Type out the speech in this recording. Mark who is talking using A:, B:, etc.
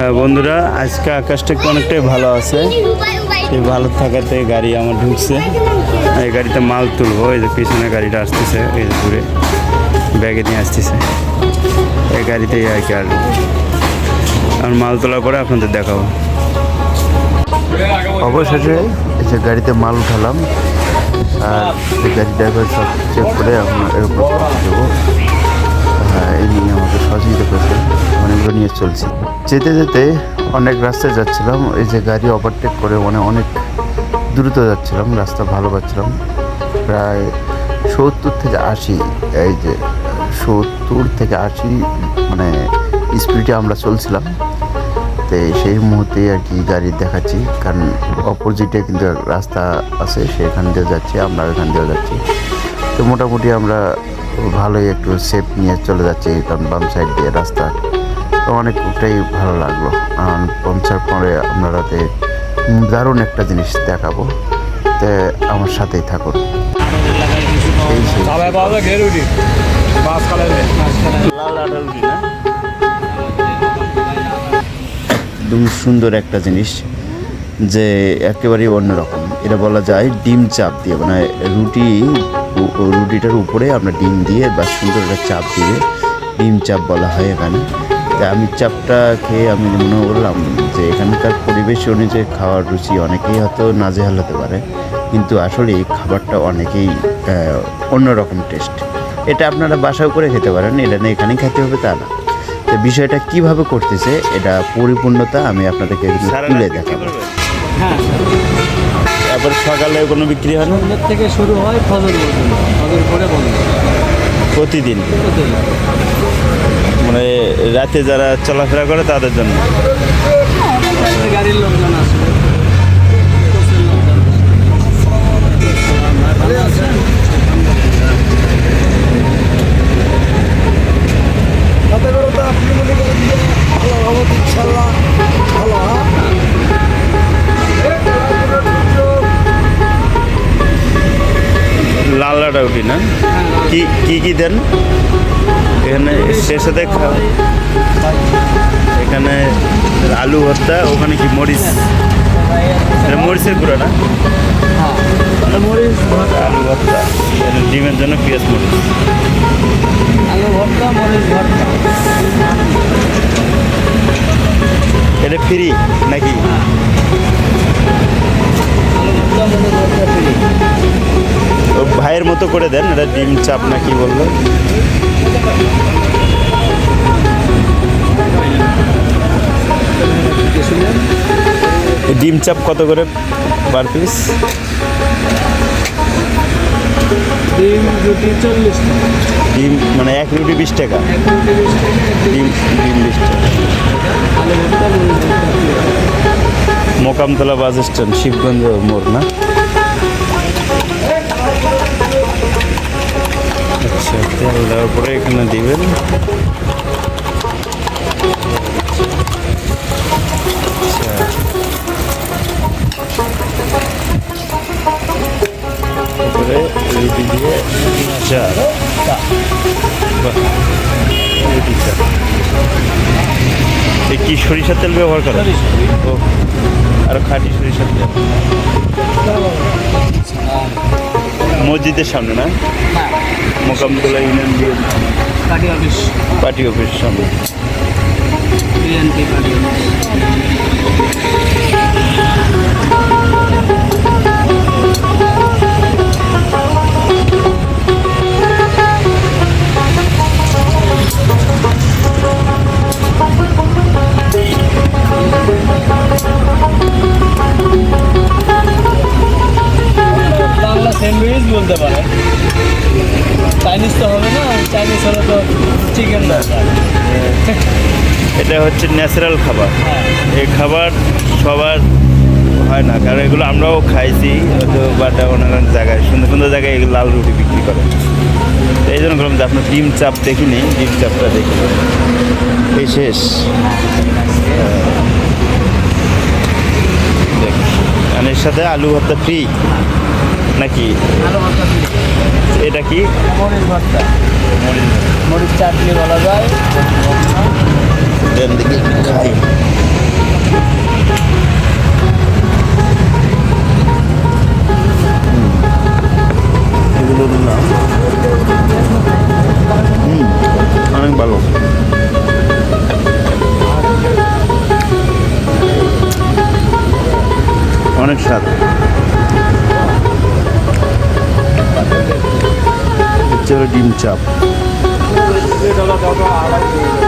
A: হ্যাঁ, বন্ধুরা আজকে আকাশটা অনেকটাই ভালো আছে। এই ভালো থাকাতে গাড়ি আমার ঢুকছে। এই গাড়িতে মাল তুলবো এই যে পিছনে গাড়িটা আসতেছে এই যে দূরে ব্যাগে নিয়ে আসতেছে। এই গাড়িতেই আর কি আসব আর মাল তোলার পরে আপনাদের দেখাবো। অবশেষে এই যে গাড়িতে মাল উঠালাম। আর গাড়ি ড্রাইভার সব চেক করে আপনার এরপর দেবো। এই নিয়ে আমাকে সহযোগিতা করেছে, অনেকগুলো নিয়ে চলছি। যেতে যেতে অনেক রাস্তায় যাচ্ছিলাম, এই যে গাড়ি ওভারটেক করে মানে অনেক দ্রুত যাচ্ছিলাম, রাস্তা ভালো পাচ্ছিলাম। প্রায় সত্তর থেকে আশি, এই যে সত্তর থেকে আশি মানে স্পিডে আমরা চলছিলাম। তো সেই মুহূর্তে আর কি গাড়ি দেখাচ্ছি, কারণ অপোজিটে কিন্তু রাস্তা আছে, সেখান দিয়ে যাচ্ছি, আমরা এখান দিয়ে যাচ্ছি। তো মোটামুটি আমরা ভালোই একটু সেফ নিয়ে চলে যাচ্ছি কারণ বাম সাইড দিয়ে রাস্তা। তো অনেকটাই ভালো লাগল। আর পৌঁছার পরে আমরা রাতে দারুণ একটা জিনিস দেখাবো তো আমার সাথেই থাকুন। এই একদম সুন্দর একটা জিনিস যে একেবারেই অন্যরকম। এটা বলা যায় ডিম চাপ দিয়ে মানে রুটি রুটিটার উপরে আমরা ডিম দিয়ে বা সুন্দর একটা চাপ দিয়ে ডিম চাপ বলা হয় এখানে। তা আমি চাপটা খেয়ে আমি মনে করলাম যে এখানকার পরিবেশ অনুযায়ী খাওয়ার রুচি অনেকেই হয়তো নাজেহাল হতে পারে কিন্তু আসলে এই খাবারটা অনেকেই অন্যরকম টেস্ট এটা আপনারা বাসাও করে খেতে পারেন এটা না এখানেই খেতে হবে তা না। তো বিষয়টা কীভাবে করতেছে এটা পরিপূর্ণতা আমি আপনাদেরকে তুলে দেখাবো।
B: হ্যাঁ
A: তারপর সকালে কোনো বিক্রি হয় না?
B: থেকে শুরু হয় ফজর পর্যন্ত। ফজর করে বন্ধ।
A: প্রতিদিন। মানে রাতে যারা চলাফেরা করে তাদের জন্য?
B: গাড়ির লোকজন
A: উঠি না। কি কি কি দেন? এখানে এর সাথে খা- এখানে আলু ভর্তা ওখানে কি মরিচ? মরিচের গুঁড়ো না?
B: হ্যাঁ। মরিচ
A: আলু ভর্তা। ডিমের জন্য পেঁয়াজ মরিচ।
B: আলু ভর্তা মরিচ ভর্তা।
A: এটা ফ্রি নাকি? মতো করে দেন এটা ডিম চাপ না কি বলল ডিম চাপ কত করে পার পিস?
B: ডিম রুটি চল্লিশ
A: ডিম মানে এক রুটি বিশ টাকা। ডিম ডিম বিশ টাকা। মোকামতলা বাস স্ট্যান্ড শিবগঞ্জ মোড় না? তেল দেওয়ার পরে এখানে দিবেন। আচ্ছা তারপরে রুটি দিয়ে চা রুটি চা। কি সরিষার তেল ব্যবহার করে ও আর খাঁটি সরিষার তেল। মসজিদের সামনে না?
B: হ্যাঁ।
A: Mokamtala union
B: party office.
A: Party অফিসের সামনে।
B: BNP party office. বলতে পারে। চাইনিজ তো হবে না চাইনিজ হলে তো চিকেন দরকার
A: এটা হচ্ছে ন্যাচারাল খাবার।
B: হ্যাঁ।
A: এই খাবার সবার হয় না কারণ এগুলো আমরাও খাইছি হয়তো বাট অনেক অনেক জায়গায় সুন্দর সুন্দর জায়গায় এগুলো লাল রুটি বিক্রি করে। তো এই জন্য বললাম যে আপনার ডিম চাপ দেখিনি ডিম চাপটা দেখি এই শেষ। আর এর সাথে আলু ভর্তা ফ্রি নাকি?
B: আলু ভর্তা
A: এটা কি?
B: মরিচ ভর্তা। মরিচ চাটনি বলা যায়।
A: খাই। besar Kecil dimcap Kecil